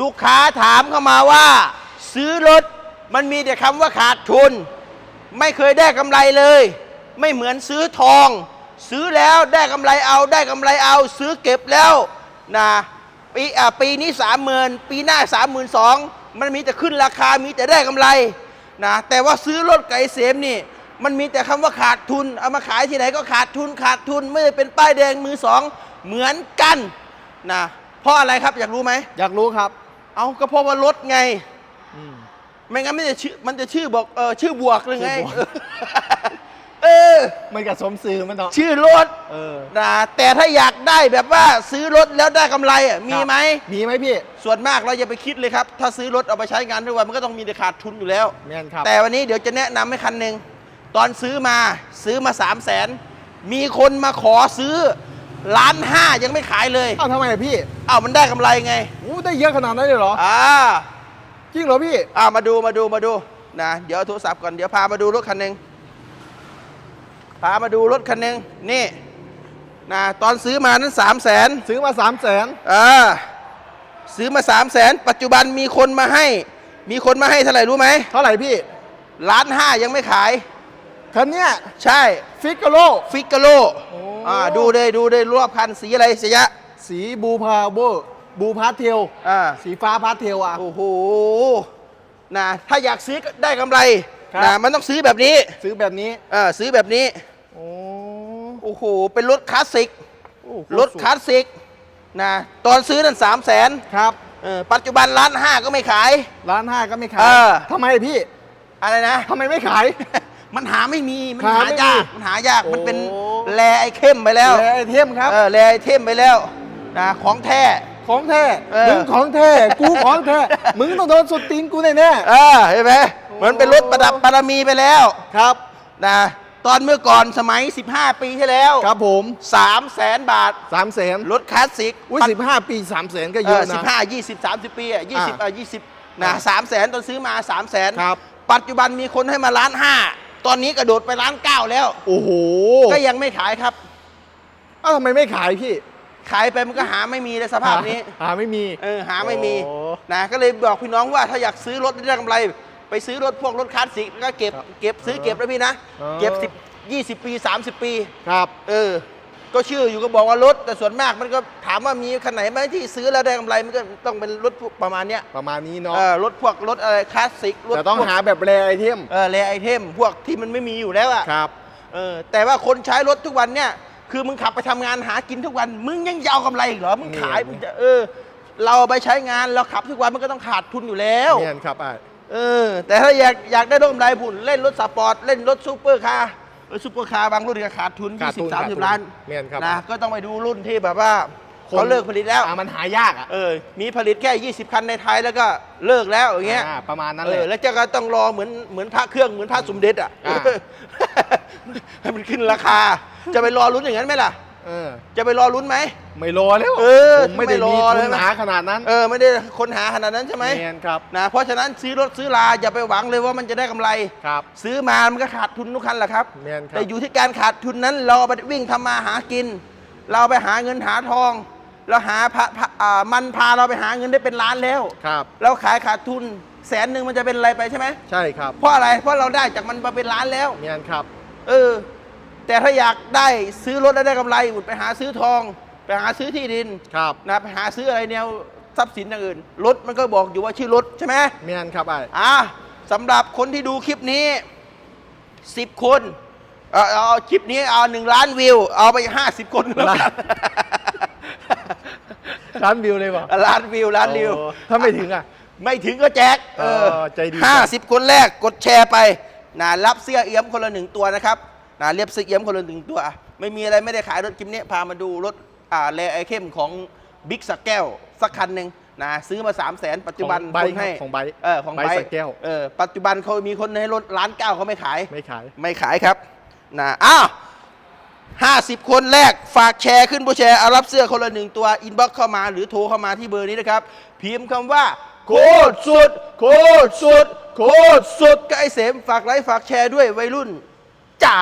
ลูกค้าถามเข้ามาว่า ซื้อรถมันมีแต่คำว่าขาดทุน ไม่เคยได้กำไรเลย ไม่เหมือนซื้อทอง ซื้อแล้วได้กำไรเอาได้กำไรเอา ซื้อเก็บแล้วนะปีอะปีนี้สามหมื่นปีหน้าสามหมื่นสองมันมีแต่ขึ้นราคามีแต่ได้กำไรนะแต่ว่าซื้อรถไก่เสมนี่ มันมีแต่คำว่าขาดทุน เอามาขายที่ไหนก็ขาดทุนขาดทุนไม่ได้เป็นป้ายแดงมือสองเหมือนกันนะ เพราะอะไรครับอยากรู้ไหม อยากรู้ครับ เอาก็เพราะว่ารถไง อืม ไม่งั้นไม่จะชื่อมันจะชื่อบอกเออชื่อบวกเลยไง ชื่อบวก เออ มันกับสมซื้อมันเนาะชื่อรถเออนะแต่ถ้าอยากได้แบบว่าซื้อรถแล้วได้กำไรอะมีไหมมีไหมพี่ส่วนมากเราอย่าไปคิดเลยครับ ถ้าซื้อรถเอาไปใช้งานทุกวันมันก็ต้องมีแต่ขาดทุนอยู่แล้ว แม่นครับ แต่วันนี้เดี๋ยวจะแนะนำให้คันหนึ่งตอนซื้อมาซื้อมา 3 0 0แสนมีคนมาขอซื้อ ล้านห้ายังไม่ขายเลยอ้าวทำไมอะพี่อ้าวมันได้กำไรไงอู้ได้เยอะขนาดนั้นเลยเหรอ อ่าจริงเหรอพี่ อ่ามาดูมาดูมาดูนะเดี๋ยวเอาโทรศัพท์ก่อนเดี๋ยวพามาดูรถคันหนึ่งพามาดูรถคันหนึ่งนี่นะตอนซื้อมานั้นสามแสน ซื้อมาสามแสนอ่าซื้อมาสามแสนปัจจุบันมีคนมาให้ มีคนมาให้เท่าไหร่รู้ไหมเท่าไหร่พี่ ล้านห้ายังไม่ขาย คันเนี้ยใช่ ฟิกเกโลฟิกเกโลโอ้อ่าดูเลยดูเลยรอบคันสีอะไรเสียะสีบูพาโบบูพาสเทลอ่าสีฟ้าพาสเทลอะ โอ้โหนะถ้าอยากซื้อก็ได้กำไรครับ นะมันต้องซื้อแบบนี้ซื้อแบบนี้เออซื้อแบบนี้ โอ้โอ้โห เป็นรถคลาสสิก โอ้รถคลาสสิกนะตอนซื้อนั่นสามแสนครับปัจจุบันล้านห้าก็ไม่ขาย ร้านห้าก็ไม่ขายเออ ทำไมพี่อะไรนะ ทำไมไม่ขาย มันหาไม่มี มันหาหาไม่มียาก มันหายากโอ้มันเป็น แรไอเข้มไปแล้วแลไอเทมครับ เออแรไอเทมไปแล้วนะของแท้ ของแท้ เออ มึงของแท้ กูของแท้ มึงต้องโดนสุดตีนกูแน่แน่เออเห็นไหมเหมือนเป็นรถประดับบารมีไปแล้วๆครับ นะตอนเมื่อก่อนสมัย 15 ปีที่แล้วครับผม3แสนบาท สามแสนรถคลาสสิกอุ้ยสิบห้าปีสามแสนก็เอเยออะสินะ บห้ายี่สิบสามสิบปีอะยี่สิบอะอะยี่สิบนะสามแสนตอนซื้อมาสามแสนครับ ปัจจุบันมีคนให้มาล้านห้า ตอนนี้กระโดดไปล้านเก้าแล้ว โอ้โหก็ยังไม่ขายครับ เอ้าทำไมไม่ขายพี่ ขายไปมันก็หาไม่มีในสภาพนี้หาหาไม่มี เออหาไม่มีโอ้ นะก็เลยบอกพี่น้องว่าถ้าอยากซื้อรถได้กำไร ไปซื้อรถพวกรถคลาสสิกแล้วก็เก็บครับเก็บซื้อเก็บนะพี่นะ เออ เก็บสิบยี่สิบปีสามสิบปี ครับ เออ ก็ชื่ออยู่ก็บอกว่ารถแต่ส่วนมากมันก็ถามว่ามีคันไหนไหมที่ซื้อแล้วได้กำไรมันก็ต้องเป็นรถพวกประมาณเนี้ยประมาณนี้เนาะเออรถพวกรถอะไรคลาสสิกรถแต่ต้องพวกหาแบบแรไอเทมเออแรไอเทมพวกที่มันไม่มีอยู่แล้วอะครับ เออแต่ว่าคนใช้รถทุกวันเนี่ย คือมึงขับไปทำงานหากินทุกวัน มึงยังจะเอากำไรอีกเหรอมึงขายนี่มึงจะเออ เราเอาไปใช้งานเราขับทุกวันมันก็ต้องขาดทุนอยู่แล้ว เนี่ยครับอะ เออแต่ถ้าอยากอยากได้รถกำไรผุนเล่นรถสปอร์ต เล่นรถซูเปอร์คาร์ รถซูเปอร์คาร์บางรุ่นก็ขาดทุน ขาดทุน20ขาดทุน30 ล้านเนี่ยครับ นะก็ต้องไปดูรุ่นที่แบบว่าคนเขาเลิกผลิตแล้วอะมันหายากอะเออมีผลิตแค่ 20 คันในไทยแล้วก็เลิกแล้วอย่างเงี้ย อ่าประมาณนั้นเอเลอย แล้วเจะก็ต้องรอเหมือนเหมือนพระเครื่องเหมือนพระสมเด็จอะอ่า ให้มันขึ้นราคา จะไปรอลุ้นอย่างนั้นไหมล่ะ เออ จะไปรอลุ้นไหม ไม่รอแล้วเออผมไม่ได้ไม่รมีอทุเลยนนะ หนาขนาดนั้นเออไม่ได้คนหาขนาดนั้นใช่ไหมเนียนครับนะเพราะฉะนั้นซื้อรถซื้อลาอย่าไปหวังเลยว่ามันจะได้กำไร ครับ ซื้อมามันก็ขาดทุนทุกคันแหละครับ แม่นครับ แต่อยู่ที่การขาดทุนนั้นเราเอาไปวิ่งทำมาหากิน เราไปหาเงินหาทอง เราหาพะพะอ่ามันพาเราไปหาเงินได้เป็นล้านแล้ว ครับ เราขายขาดทุนแสนหนึ่งมันจะเป็นอะไรไปใช่ไหมใช่ครับเพราะอะไรเพราะเราได้จากมันมาเป็นล้านแล้วเนียนครับ เออ แต่ถ้าอยากได้ซื้อรถแล้วได้กำไรอุดไปหาซื้อทอง ไปหาซื้อที่ดินครับ นะไปหาซื้ออะไรแนวทรัพย์สินอย่างอื่นรถมันก็บอกอยู่ว่าชื่อรถใช่ไหมเนียนครับไอ้อะสำหรับคนที่ดูคลิปนี้สิบคนเอาเอาคลิปนี้เอาหนึ่งล้านวิว เอาไปห้าสิบคนแล้วกัน ร้านวิวเลยป่ะล้านวิวล้านวิว โอ้ถ้าไม่ถึงอะ ไม่ถึงก็แจกเออใจดี ห้าสิบคนแรกกดแชร์ไปนะรับเสื้อเอี้ยมคนละหนึ่งตัวนะครับ นะเรียบเสื้อเอี้ยมคนละหนึ่งตัว ไม่มีอะไรไม่ได้ขายรถคลิปนี้พามาดูรถอ่าแรไอเข้มของบิ๊กสักแก้วสักคันหนึ่งนะซื้อมา 3 0 0แสนปัจจุบันของไบคนให้ครับของไบเออของไบไบสักแก้ว เออปัจจุบันเขามีคนให้รถล้านเก้าเขาไม่ขาย ไม่ขาย ไม่ขายครับนะอ้าวห้าสิบคนแรกฝากแชร์ขึ้นผู้แชร์เอารับเสื้อคนละหนึ่งตัวอินบ็อกเข้ามาหรือโทรเข้ามาที่เบอร์นี้นะครับ พิมพ์คำว่า โคตรสุด โคตรสุด โคตรสุดก็ไอเสมฝากไลค์ฝากแชร์ด้วยวัยรุ่น จ๋า